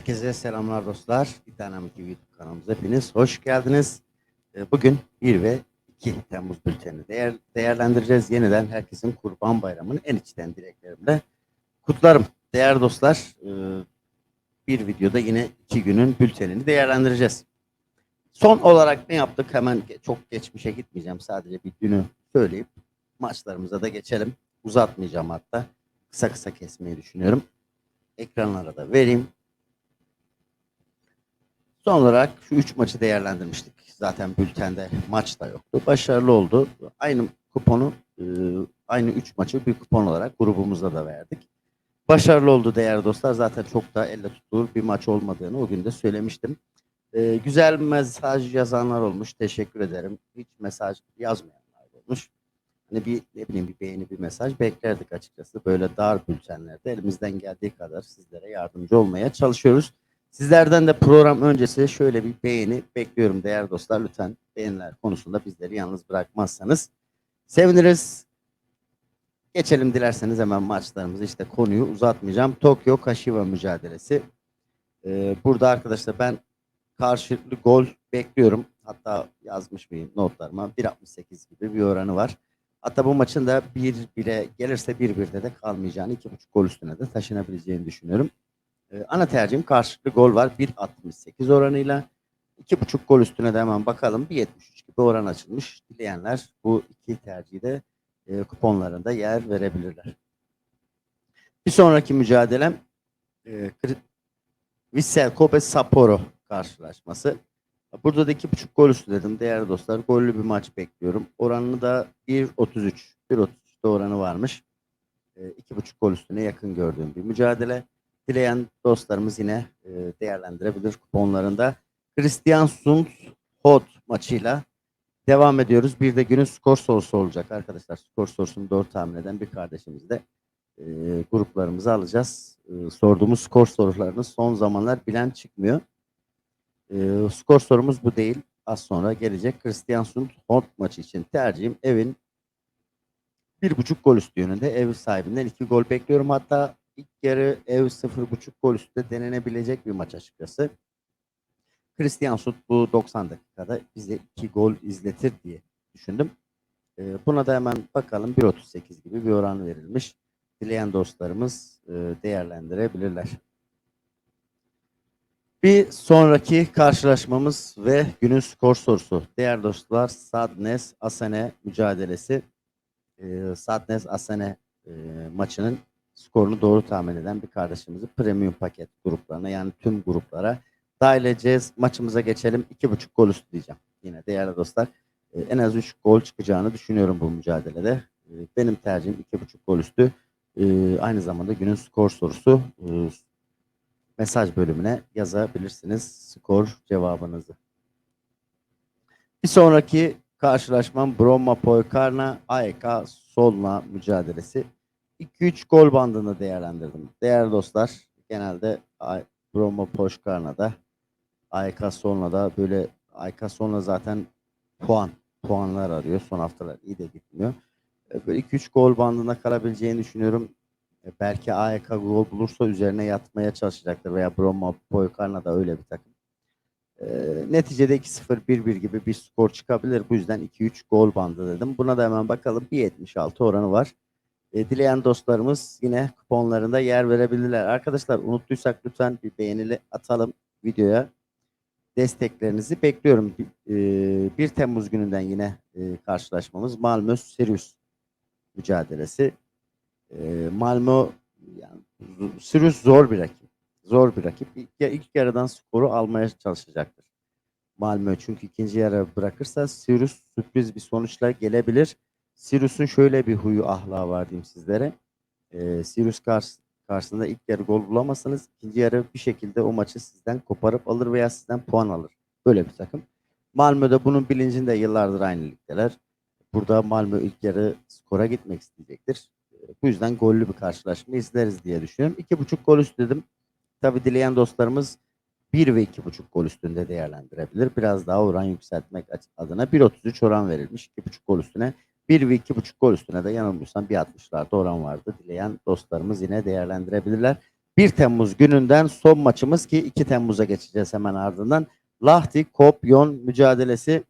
Herkese selamlar dostlar. Bir tane TV YouTube kanalımıza hepiniz hoş geldiniz. Ee, Bugün 1 ve 2 Temmuz bültenini değer, değerlendireceğiz. Yeniden herkesin Kurban Bayramı'nı en içten dileklerimle kutlarım. Değerli dostlar, e, bir videoda yine iki günün bültenini değerlendireceğiz. Son olarak ne yaptık? Hemen çok geçmişe gitmeyeceğim. Sadece bir günü söyleyip maçlarımıza da geçelim. Uzatmayacağım hatta. Kısa kısa kesmeyi düşünüyorum. Ekranlara da vereyim. Son olarak şu üç maçı değerlendirmiştik. Zaten bültende maç da yoktu. Başarılı oldu. Aynı kuponu, e, aynı üç maçı bir kupon olarak grubumuzda da verdik. Başarılı oldu değerli dostlar. Zaten çok da elle tutulur bir maç olmadığını o gün de söylemiştim. E, güzel mesaj yazanlar olmuş. Teşekkür ederim. Hiç mesaj yazmayanlar olmuş. Hani bir ne bileyim bir beğeni bir mesaj beklerdik açıkçası. Böyle dar bültenlerde elimizden geldiği kadar sizlere yardımcı olmaya çalışıyoruz. Sizlerden de program öncesi şöyle bir beğeni bekliyorum değerli dostlar. Lütfen beğeniler konusunda bizleri yalnız bırakmazsanız seviniriz. Geçelim dilerseniz hemen maçlarımızı işte konuyu uzatmayacağım. Tokyo Kashiwa mücadelesi. Ee, burada arkadaşlar ben karşılıklı gol bekliyorum. Hatta yazmış mıyım notlarıma 1.68 gibi bir oranı var. Hatta bu maçın da 1-1'e gelirse 1-1'de de kalmayacağını 2.5 gol üstüne de taşınabileceğini düşünüyorum. Ee, ana tercihim karşılıklı gol var 1.68 oranıyla. 2.5 gol üstüne de hemen bakalım. 1.73 gibi oran açılmış. Dileyenler bu iki tercihi de e, kuponlarında yer verebilirler. Bir sonraki mücadelem e, Vissel Kobe Sapporo karşılaşması. Burada da 2.5 gol üstü dedim değerli dostlar. Gollü bir maç bekliyorum. Oranını da 1.33. 1.33'te oranı varmış. E, 2.5 gol üstüne yakın gördüğüm bir mücadele. Dileyen dostlarımız yine e, değerlendirebilir kuponlarında. Christian Sund Hot maçıyla devam ediyoruz. Bir de günün skor sorusu olacak arkadaşlar. Skor sorusunu doğru tahmin eden bir kardeşimiz de e, gruplarımıza alacağız. E, sorduğumuz skor sorularını son zamanlar bilen çıkmıyor. Skor sorumuz bu değil. Az sonra gelecek. Christian Sund Hot maçı için tercihim evin bir buçuk gol üstü yönünde ev sahibinden iki gol bekliyorum. Hatta ilk yarı ev sıfır buçuk gol üstü denenebilecek bir maç açıkçası. Christian Sut bu 90 dakikada bize iki gol izletir diye düşündüm. Ee, buna da hemen bakalım 1.38 gibi bir oran verilmiş. Dileyen dostlarımız e, değerlendirebilirler. Bir sonraki karşılaşmamız ve günün skor sorusu. Değerli dostlar Sadnes Asane mücadelesi. Ee, Sadnes Asane e, maçının skorunu doğru tahmin eden bir kardeşimizi premium paket gruplarına yani tüm gruplara dahil edeceğiz. Maçımıza geçelim. 2.5 gol üstü diyeceğim. Yine değerli dostlar e, en az 3 gol çıkacağını düşünüyorum bu mücadelede. E, benim tercihim 2.5 gol üstü. E, aynı zamanda günün skor sorusu mesaj bölümüne yazabilirsiniz skor cevabınızı. Bir sonraki karşılaşmam Broma Poykarna AEK Solna mücadelesi. 2-3 gol bandını değerlendirdim. Değerli dostlar genelde A- Broma Poykarna'da AEK Solna'da böyle AEK Solna zaten puan puanlar arıyor. Son haftalar iyi de gitmiyor. E, Böyle 2-3 gol bandına kalabileceğini düşünüyorum. E, Belki AEK gol bulursa üzerine yatmaya çalışacaktır veya Broma Poykarna da öyle bir takım. E, neticede 2-0 1-1 gibi bir skor çıkabilir. Bu yüzden 2-3 gol bandı dedim. Buna da hemen bakalım. 1.76 oranı var. E, dileyen dostlarımız yine kuponlarında yer verebilirler. Arkadaşlar unuttuysak lütfen bir beğenili atalım videoya. Desteklerinizi bekliyorum. E, 1 Temmuz gününden yine e, karşılaşmamız Malmö Sirius mücadelesi. E, Malmö yani, Sirius zor bir rakip. Zor bir rakip. İlk, ilk yarıdan skoru almaya çalışacaktır. Malmö çünkü ikinci yarı bırakırsa Sirius sürpriz bir sonuçla gelebilir. Sirius'un şöyle bir huyu ahlakı var diyeyim sizlere. Ee, Sirius karşı, karşısında ilk yarı gol bulamazsanız ikinci yarı bir şekilde o maçı sizden koparıp alır veya sizden puan alır. Böyle bir takım. Malmö'de bunun bilincinde yıllardır aynı ligdeler. Burada Malmö ilk yarı skora gitmek isteyecektir. Ee, Bu yüzden gollü bir karşılaşma izleriz diye düşünüyorum. İki buçuk gol üstü dedim. Tabi dileyen dostlarımız 1 ve 2.5 gol üstünde değerlendirebilir. Biraz daha oran yükseltmek adına 1.33 oran verilmiş. 2.5 gol üstüne 1 ve 2.5 gol üstüne de yanılmıyorsam 1.60'larda oran vardı. Dileyen dostlarımız yine değerlendirebilirler. 1 Temmuz gününden son maçımız ki 2 Temmuz'a geçeceğiz hemen ardından. Lahti Kopyon mücadelesi.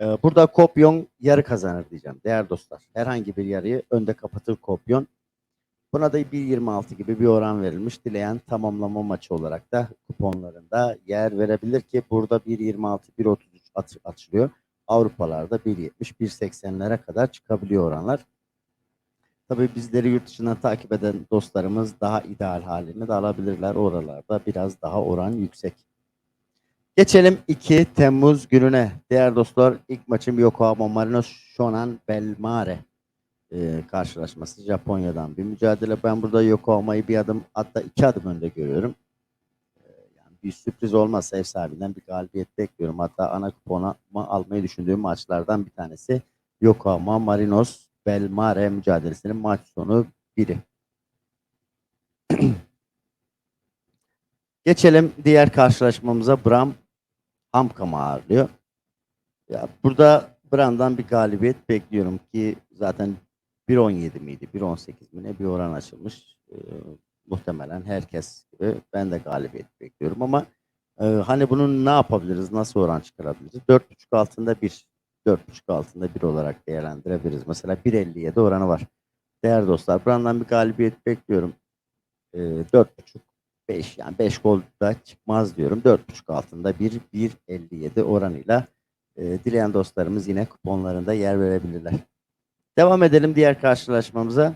Ee, burada Kopyon yarı kazanır diyeceğim değerli dostlar. Herhangi bir yarıyı önde kapatır Kopyon. Buna da 1.26 gibi bir oran verilmiş. Dileyen tamamlama maçı olarak da kuponlarında yer verebilir ki burada 1.26, 1.33 at- açılıyor. Avrupalarda 1.70, 1.80'lere kadar çıkabiliyor oranlar. Tabii bizleri yurt dışından takip eden dostlarımız daha ideal halini de alabilirler. Oralarda biraz daha oran yüksek. Geçelim 2 Temmuz gününe. Değerli dostlar ilk maçım Yokohama Marinos Shonan Belmare e, karşılaşması. Japonya'dan bir mücadele. Ben burada Yokohama'yı bir adım hatta iki adım önde görüyorum. Bir sürpriz olmazsa ev sahibinden bir galibiyet bekliyorum. Hatta ana kuponu almayı düşündüğüm maçlardan bir tanesi Yokohama Marinos Belmare mücadelesinin maç sonu biri. Geçelim diğer karşılaşmamıza. Bram Hamkam'ı ağırlıyor. Ya burada Bram'dan bir galibiyet bekliyorum ki zaten 1.17 miydi, 1.18 mi ne bir oran açılmış. Ee, muhtemelen herkes gibi ben de galibiyet bekliyorum ama e, hani bunun ne yapabiliriz, nasıl oran çıkarabiliriz? 4.5 altında bir 4.5 altında bir olarak değerlendirebiliriz. Mesela 1.57 oranı var. Değerli dostlar, Brandan bir galibiyet bekliyorum. Ee, 4.5 5 yani 5 gol da çıkmaz diyorum. 4.5 altında bir 1.57 oranıyla e, dileyen dostlarımız yine kuponlarında yer verebilirler. Devam edelim diğer karşılaşmamıza.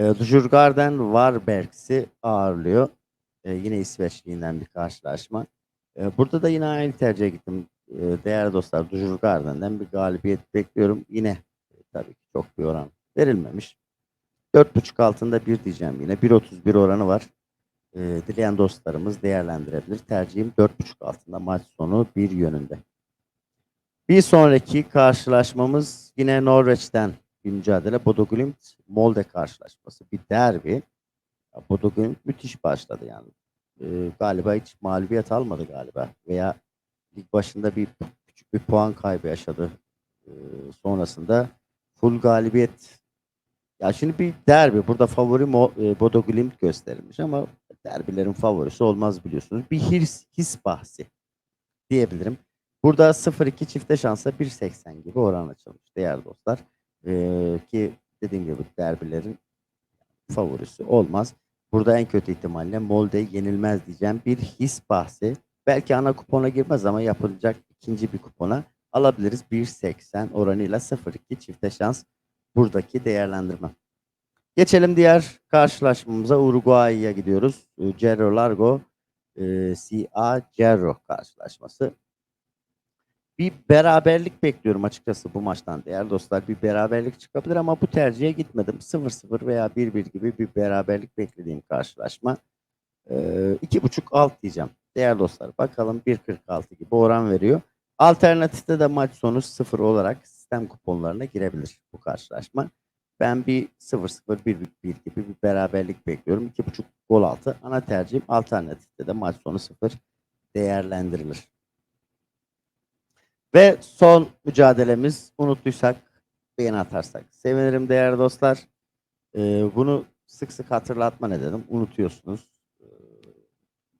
E, Dujurgarden Varbergs'i ağırlıyor. E, yine İsveçliğinden bir karşılaşma. E, burada da yine aynı tercihe gittim. E, değerli dostlar Dujurgarden'den bir galibiyet bekliyorum. Yine e, tabii ki çok bir oran verilmemiş. 4.5 altında bir diyeceğim yine. 1.31 oranı var. E, dileyen dostlarımız değerlendirebilir. Tercihim 4.5 altında maç sonu bir yönünde. Bir sonraki karşılaşmamız yine Norveç'ten bir mücadele. Bodo Glimt Molde karşılaşması. Bir derbi. Bodo Glimt müthiş başladı yani. Ee, galiba hiç mağlubiyet almadı galiba. Veya lig başında bir küçük bir puan kaybı yaşadı. Ee, sonrasında full galibiyet. Ya şimdi bir derbi. Burada favori e, Bodo Glimt gösterilmiş ama derbilerin favorisi olmaz biliyorsunuz. Bir his, his bahsi diyebilirim. Burada 0-2 çifte şansa 1.80 gibi oran açılmış değerli dostlar. Ee, ki dediğim gibi derbilerin favorisi olmaz. Burada en kötü ihtimalle Molde yenilmez diyeceğim. Bir his bahsi. Belki ana kupona girmez ama yapılacak ikinci bir kupona alabiliriz. 1.80 oranıyla 0-2 çifte şans buradaki değerlendirme. Geçelim diğer karşılaşmamıza Uruguay'a gidiyoruz. Cerro Largo e, CA Cerro karşılaşması. Bir beraberlik bekliyorum açıkçası bu maçtan değerli dostlar. Bir beraberlik çıkabilir ama bu tercihe gitmedim. 0-0 veya 1-1 gibi bir beraberlik beklediğim karşılaşma. Ee, iki buçuk alt diyeceğim. Değerli dostlar bakalım 1.46 gibi oran veriyor. Alternatifte de maç sonu 0 olarak sistem kuponlarına girebilir bu karşılaşma. Ben bir 0-0-1-1 gibi bir beraberlik bekliyorum. 2.5 gol altı. Ana tercihim alternatifte de maç sonu 0 değerlendirilir. Ve son mücadelemiz unuttuysak beğeni atarsak. Sevinirim değerli dostlar. Ee, bunu sık sık hatırlatma nedenim. Unutuyorsunuz. Ee,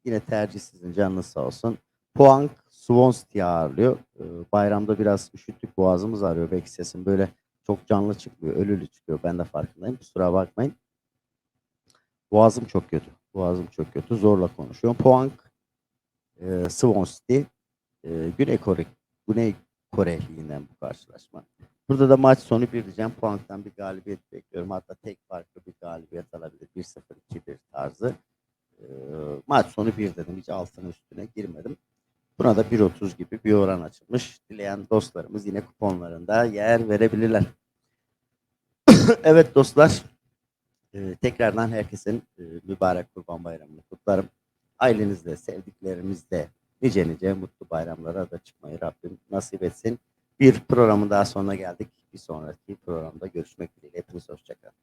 yine tercih sizin canınız sağ olsun. Puank Swansea ağırlıyor. Ee, bayramda biraz üşüttük boğazımız ağrıyor. Belki sesim böyle çok canlı çıkmıyor. Ölülü çıkıyor. Ben de farkındayım. Kusura bakmayın. Boğazım çok kötü. Boğazım çok kötü. Zorla konuşuyorum. Puank e, Swansea e, Güney Kore Güney Kore Ligi'nden bu karşılaşma. Burada da maç sonu bir diyeceğim. Puan'dan bir galibiyet bekliyorum. Hatta tek farklı bir galibiyet alabilir. 1-0, 2-1 tarzı. Ee, maç sonu bir dedim. Hiç altına üstüne girmedim. Buna da 1.30 gibi bir oran açılmış. Dileyen dostlarımız yine kuponlarında yer verebilirler. evet dostlar. Ee, tekrardan herkesin e, mübarek kurban bayramını kutlarım. Ailenizle, sevdiklerinizle nice nice mutlu bayramlara da çıkmayı Rabbim nasip etsin. Bir programın daha sonuna geldik. Bir sonraki programda görüşmek dileğiyle. Hepiniz hoşçakalın.